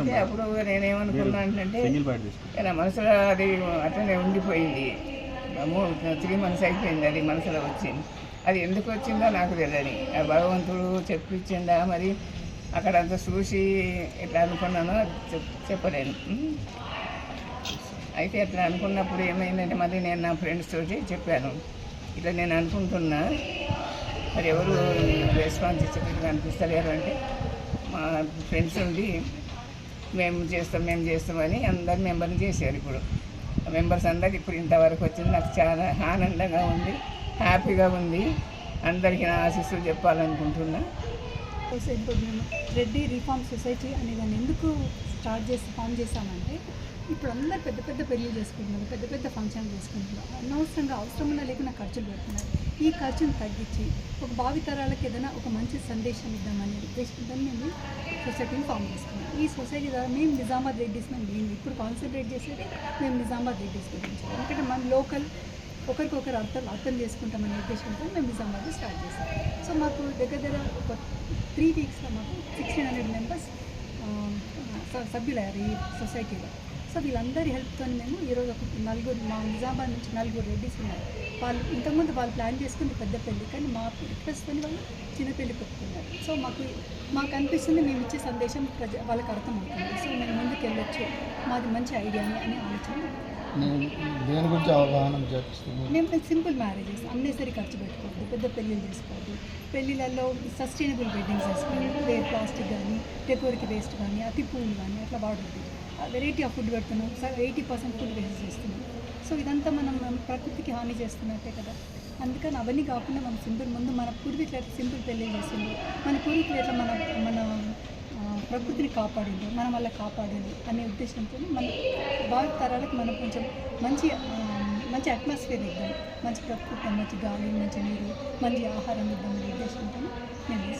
అంటే అప్పుడు నేనేమనుకున్నా అంటే మనసులో అది అట్లనే ఉండిపోయింది. త్రీ మంత్స్ అయిపోయింది అది మనసులో వచ్చింది. అది ఎందుకు వచ్చిందో నాకు తెలియదు. ఆ భగవంతుడు చెప్పించిందా మరి? అక్కడ అంతా చూసి ఎట్లా అనుకున్నానో చెప్పలేను? అయితే అట్లా అనుకున్నప్పుడు ఏమైందంటే మళ్ళీ నేను నా ఫ్రెండ్స్ తోటి చెప్పాను. ఇట్లా నేను అనుకుంటున్నా మరి ఎవరు రెస్పాన్స్ ఇచ్చేటట్టు అనిపిస్తలేరు అంటే మా ఫ్రెండ్స్ ఉండి మేము చేస్తాం మేము చేస్తామని అందరు మెంబర్ని చేశారు ఇప్పుడు. మెంబర్స్ అందరికి ఇప్పుడు ఇంతవరకు వచ్చింది. నాకు చాలా ఆనందంగా ఉంది హ్యాపీగా ఉంది. అందరికీ నా ఆశీస్సులు చెప్పాలనుకుంటున్నా. ఇప్పుడు మేము రెడ్డి రిఫార్మ్ సొసైటీ అనే దాన్ని ఎందుకు స్టార్ట్ చేసి ఫామ్ చేశామంటే ఇప్పుడు అందరు పెద్ద పెద్ద పెళ్ళి చేసుకుంటున్నారు పెద్ద పెద్ద ఫంక్షన్లు చేసుకుంటున్నారు. అనవసరంగా అవసరం లేకుండా ఖర్చులు పెడుతున్నారు. ఈ ఖర్చును తగ్గించి ఒక భావితరాలకు ఏదైనా ఒక మంచి సందేశం ఇద్దామనే ఉద్దేశంతో మేము సొసైటీని ఫామ్ చేసుకున్నాం ఈ సొసైటీ ద్వారా మేము నిజామాబాద్ రెడ్డిస్ మేము ఇప్పుడు కాన్సన్ట్రేట్ చేసేది మేము నిజామాబాద్ రెడ్డిస్ గురించి ఎందుకంటే మనం లోకల్ ఒకరికొకరు అర్థం అర్థం చేసుకుంటామనే ఉద్దేశంతో మేము నిజామాబాద్ స్టార్ట్ చేసాం. సో మాకు దగ్గర దగ్గర ఒక త్రీ వీక్స్లో మాకు సిక్స్టీన్ హండ్రెడ్ మెంబర్స్ సభ్యులయ్యారు ఈ సొసైటీలో. సో వీళ్ళందరి హెల్ప్తో మేము ఈరోజు ఒక నలుగురు మా నిజామాబాద్ నుంచి నలుగురు రెడ్డిస్ ఉన్నారు. వాళ్ళు ఇంతకుముందు వాళ్ళు ప్లాన్ చేసుకుంది పెద్ద పెళ్ళి కానీ మా రిక్వెస్ట్తో వాళ్ళు చిన్న పెళ్ళి పెట్టుకున్నారు. సో మాకు మాకు అనిపిస్తుంది మేము ఇచ్చే సందేశం ప్రజ వాళ్ళకి అర్థమవుతుంది. సో మేము ముందుకు వెళ్ళొచ్చు మాది మంచి ఐడియాని అని ఆలోచన దేని గురించి అవగాహన మేము సింపుల్ మ్యారేజెస్ అన్నెసరి ఖర్చు పెట్టుకోవద్దు పెద్ద పెళ్ళిళ్ళు చేసుకోవద్దు. పెళ్ళిళ్ళల్లో సస్టైనబుల్ వెడ్డింగ్స్ చేసుకోండి ప్లాస్టిక్ కానీ డెకోర్కి వేస్ట్ కానీ అతి పువ్వులు కానీ అట్లా వాడద్దు. వెరైటీ ఆఫ్ ఫుడ్ పెడుతున్నాం. ఎయిటీ పర్సెంట్ ఫుడ్ వేస్ట్ చేస్తున్నాం. సో ఇదంతా మనం ప్రకృతికి హాని చేస్తున్నట్టే కదా. అందుకని అవన్నీ కాకుండా మనం సింపుల్ ముందు మన పూర్వీకులు ఎట్లా సింపుల్ పెళ్ళి చేసింది మన పూర్వీకులు ఎట్లా మన మన ప్రకృతిని కాపాడింది మనం వల్ల కాపాడింది అనే ఉద్దేశంతో మన భావి తరాలకు మనం కొంచెం మంచి మంచి అట్మాస్ఫియర్ ఇద్దాం. మంచి ప్రకృతి మంచి గాలి మంచి నీరు మంచి ఆహారం ఇద్దాం అనే ఉద్దేశంతో నేను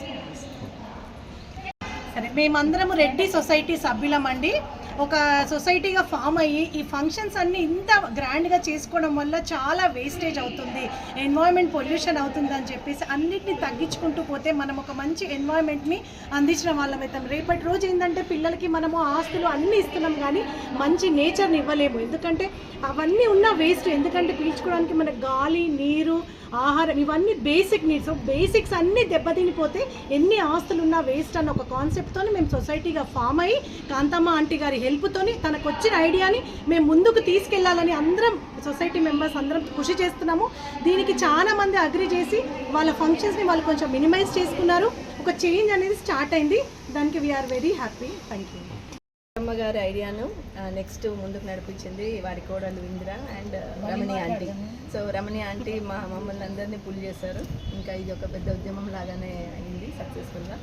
సరే మేమందరము రెడ్డి సొసైటీ సభ్యులమండి. ఒక సొసైటీగా ఫామ్ అయ్యి ఈ ఫంక్షన్స్ అన్నీ ఇంత గ్రాండ్గా చేసుకోవడం వల్ల చాలా వేస్టేజ్ అవుతుంది ఎన్వాయర్మెంట్ పొల్యూషన్ అవుతుంది అని చెప్పేసి అన్నిటిని తగ్గించుకుంటూ పోతే మనం ఒక మంచి ఎన్వాయర్మెంట్ని అందించిన వాళ్ళం అవుతాం. రేపటి రోజు ఏంటంటే పిల్లలకి మనము ఆస్తులు అన్నీ ఇస్తున్నాం కానీ మంచి నేచర్ని ఇవ్వలేము. ఎందుకంటే అవన్నీ ఉన్న వేస్ట్. ఎందుకంటే పీల్చుకోవడానికి మన గాలి నీరు ఆహారం ఇవన్నీ బేసిక్ నీడ్స్. బేసిక్స్ అన్నీ దెబ్బతినిపోతే ఎన్ని ఆస్తులు ఉన్నా వేస్ట్ అన్న ఒక కాన్సెప్ట్తో మేము సొసైటీగా ఫామ్ అయ్యి కాంతమ్మ ఆంటీ గారి హెల్ప్తోని తనకు వచ్చిన ఐడియాని మేము ముందుకు తీసుకెళ్ళాలని అందరం సొసైటీ మెంబర్స్ అందరం కృషి చేస్తున్నాము. దీనికి చాలా మంది అగ్రి చేసి వాళ్ళ ఫంక్షన్స్ని వాళ్ళు కొంచెం మినిమైజ్ చేసుకున్నారు. ఒక చేంజ్ అనేది స్టార్ట్ అయింది. దానికి we're very happy thank you అమ్మగారి ఐడియాను నెక్స్ట్ ముందుకు నడిపించింది వారి కోడలు Indira and Ramani aunty. So Ramani aunty మా మమ్మల్ని అందరినీ పుల్ చేశారు. ఇంకా ఇది ఒక పెద్ద ఉద్యమం లాగానే అయింది సక్సెస్ఫుల్గా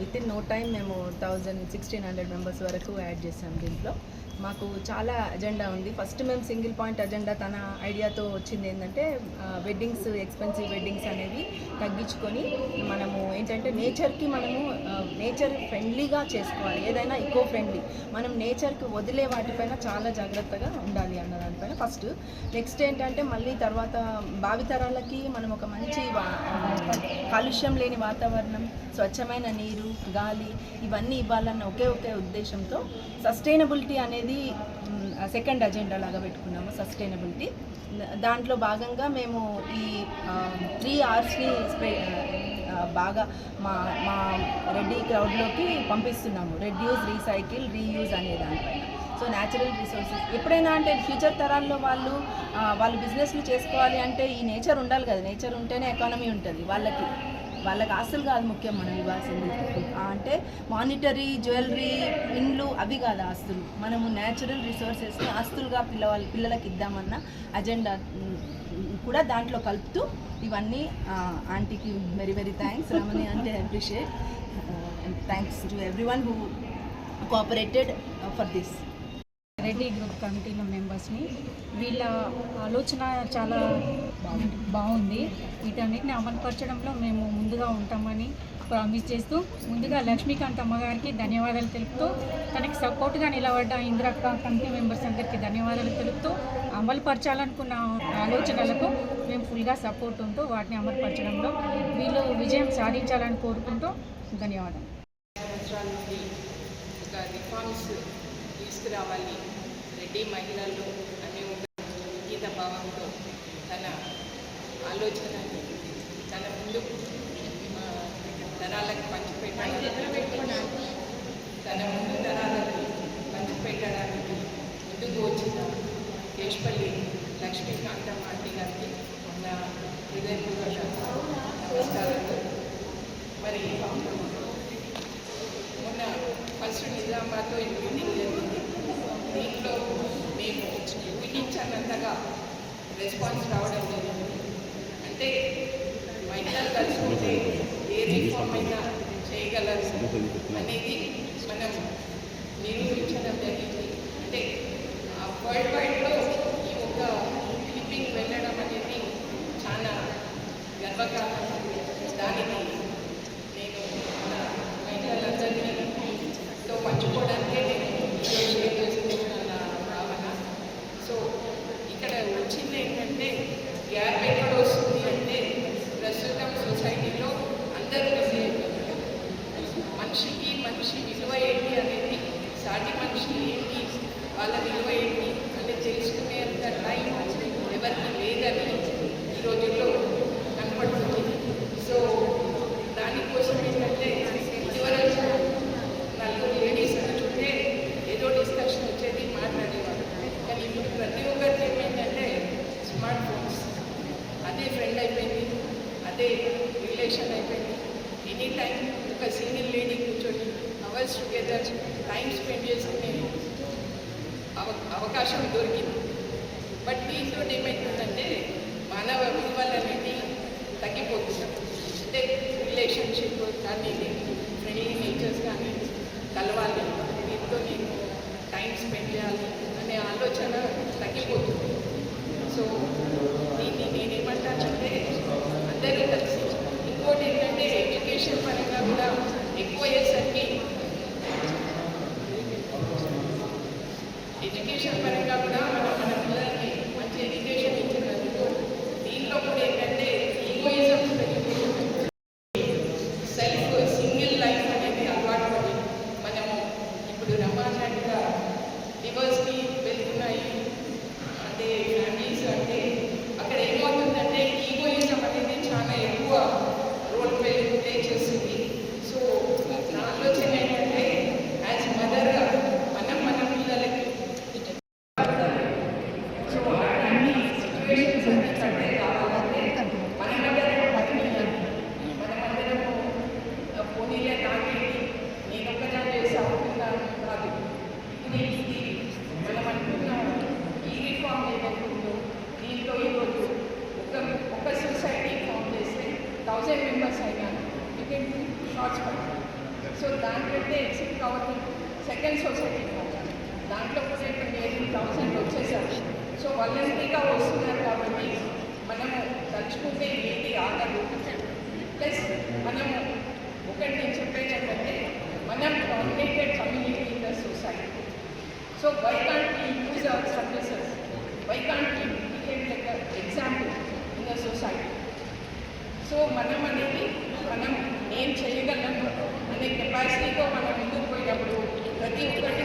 విత్ ఇన్ నో టైం మేము థౌజండ్ సిక్స్టీన్ హండ్రెడ్ మెంబర్స్ వరకు యాడ్ చేసాం దీంట్లో. మాకు చాలా అజెండా ఉంది. ఫస్ట్ మేము సింగిల్ పాయింట్ అజెండా తన ఐడియాతో వచ్చింది ఏంటంటే వెడ్డింగ్స్ ఎక్స్పెన్సివ్ వెడ్డింగ్స్ అనేవి తగ్గించుకొని మనము ఏంటంటే నేచర్కి మనము నేచర్ ఫ్రెండ్లీగా చేసుకోవాలి. ఏదైనా ఈకో ఫ్రెండ్లీ మనం నేచర్కి వదిలే వాటిపైన చాలా జాగ్రత్తగా ఉండాలి అన్న దానిపైన ఫస్ట్ నెక్స్ట్ ఏంటంటే మళ్ళీ తర్వాత భావితరాలకి మనం ఒక మంచి కాలుష్యం లేని వాతావరణం స్వచ్ఛమైన నీరు గాలి ఇవన్నీ ఇవ్వాలన్న ఒకే ఒకే ఉద్దేశంతో సస్టైనబిలిటీ అనేది సెకండ్ అజెండా లాగా పెట్టుకున్నాము సస్టైనబిలిటీ దాంట్లో భాగంగా మేము ఈ త్రీ అవర్స్ని బాగా మా మా రెడ్డి క్రౌడ్లోకి పంపిస్తున్నాము. రెడ్యూస్ రీసైకిల్ రీయూజ్ అనే దానిపైన. సో న్యాచురల్ రిసోర్సెస్ ఎప్పుడైనా అంటే ఫ్యూచర్ తరాల్లో వాళ్ళు వాళ్ళు బిజినెస్లు చేసుకోవాలి అంటే ఈ నేచర్ ఉండాలి కదా. నేచర్ ఉంటేనే ఎకానమీ ఉంటుంది వాళ్ళకి. వాళ్ళకి ఆస్తులు కాదు ముఖ్యం మనం ఇవ్వాల్సింది అంటే మానిటరీ జ్యువెలరీ ఇండ్లు అవి కాదు ఆస్తులు. మనము న్యాచురల్ రిసోర్సెస్ని ఆస్తులుగా పిల్లవాళ్ళ పిల్లలకి ఇద్దామన్న అజెండా కూడా దాంట్లో కలుపుతూ ఇవన్నీ ఆంటీకి వెరీ వెరీ థ్యాంక్స్ రమణి అంటే appreciate thanks to everyone who cooperated for this Reddy group కమిటీలో మెంబర్స్ని. వీళ్ళ ఆలోచన చాలా బాగుంది. వీటన్నిటిని అమలుపరచడంలో మేము ముందుగా ఉంటామని ప్రామిస్ చేస్తూ ముందుగా లక్ష్మీకాంత్ అమ్మగారికి ధన్యవాదాలు తెలుపుతూ తనకి సపోర్ట్గా నిలబడ్డ ఇంద్రక్క కమిటీ మెంబర్స్ అందరికీ ధన్యవాదాలు తెలుపుతూ అమలుపరచాలనుకున్న ఆలోచనలకు మేము ఫుల్గా సపోర్ట్ ఉంటూ వాటిని అమలుపరచడంలో వీళ్ళు విజయం సాధించాలని కోరుకుంటూ ధన్యవాదాలు. సంవత్సరాల నుండి ఒక రిఫార్మ్స్ తీసుకురావాలి. రెడ్డి మహిళల్లో అనే ఒక గీత భావంతో తన ఆలోచన తన ముందు తరాలకు పంచిపెట్టాలి తన ముందు తరాలకు పంచిపెట్టడానికి ముందుకు వచ్చిన కేశపల్లి లక్ష్మీకాంత మాటి గారికి నా హృదయపూర్వక నమస్కారాలు. మరి మొన్న ఫస్ట్ నిజామాబాద్లో ఈ మీటింగ్ జరిగింది దీంట్లో మేము ఊహించినంతగా రెస్పాన్స్ రావడం జరిగింది అంటే మహిళలు కలుసుకుంటే ఏ రిఫార్మ్ అయినా చేయగలరు అనేది మనం నిరూపించడం జరిగింది. అంటే వరల్డ్ వైడ్లో ఈ ఒక క్లిప్పింగ్ వెళ్ళడం అనేది చాలా గర్వకారణం. దానికి సాటి మనిషి ఏంటి వాళ్ళ విలువ ఏంటి అనేది తెలుసుకునేంత టైం ఎవరికి లేదని అందరూ కలిసి ఇంకోటి ఏంటంటే ఎడ్యుకేషన్ పరంగా కూడా ఎక్కువ అయ్యేసరికి ఎడ్యుకేషన్ పరంగా కూడా మనం మన పిల్లలకి మంచి ఎడ్యుకేషన్ ఇచ్చినందుకు దీంట్లో కూడా ఏంటంటే ఈగోయిజం పెరిగిపోతుంది సెల్ఫ్ సింగిల్ లైఫ్ అనేది అలవాటు పడి మనము ఇప్పుడు రమాన్నట్టుగా డివర్స్కి వెళ్తున్నాయి అంటే ఫ్యామిలీస్ అంటే అక్కడ ఏమవుతుందంటే ఈగోయిజం అనేది చాలా ఎక్కువ రోల్ ప్లే ప్లే చేస్తుంది సో నా ఆలోచన ఏంటంటే యాజ్ మదర్గా మనం మన పిల్లలకి సో అన్ని సిచ్యువేషన్స్ అన్ని కంటే కావాలంటే మనమందరం మనమందరము పోనీలే నాకేంటి నేను ఒక్కదాన్ని చేసి అవుతున్నాను కాదు ఇది ఇది మనం అనుకున్న ఈ రిఫార్మ్ ఏదనుకుందో దీంట్లో ఈరోజు ఒక ఒక సొసైటీ ఫామ్ చేస్తే థౌజండ్ మెంబర్స్ అయినాను యూ కెన్ షార్ట్స్ సో దానికంటే ఎక్సిట్ కావాలి సెకండ్ సొసైటీ ఫామ్ దాంట్లో కూడా ఇప్పుడు ఎయిటీన్ థౌసండ్ వచ్చేసారు. సో వాళ్ళంటిగా వస్తున్నారు కాబట్టి మనము తలుచుకుంటే ఏది ఆగదు ప్లస్ మనము ఒకటి నేను చెప్పేది ఏంటంటే మనం dominated community in the society so why can't we use our services why can't we behave like example in the society so మనం అనేది మనం నేను చేయగలను అనే కెపాసిటీతో మనం ముందుకు పోయినప్పుడు ప్రతి ఒక్కటి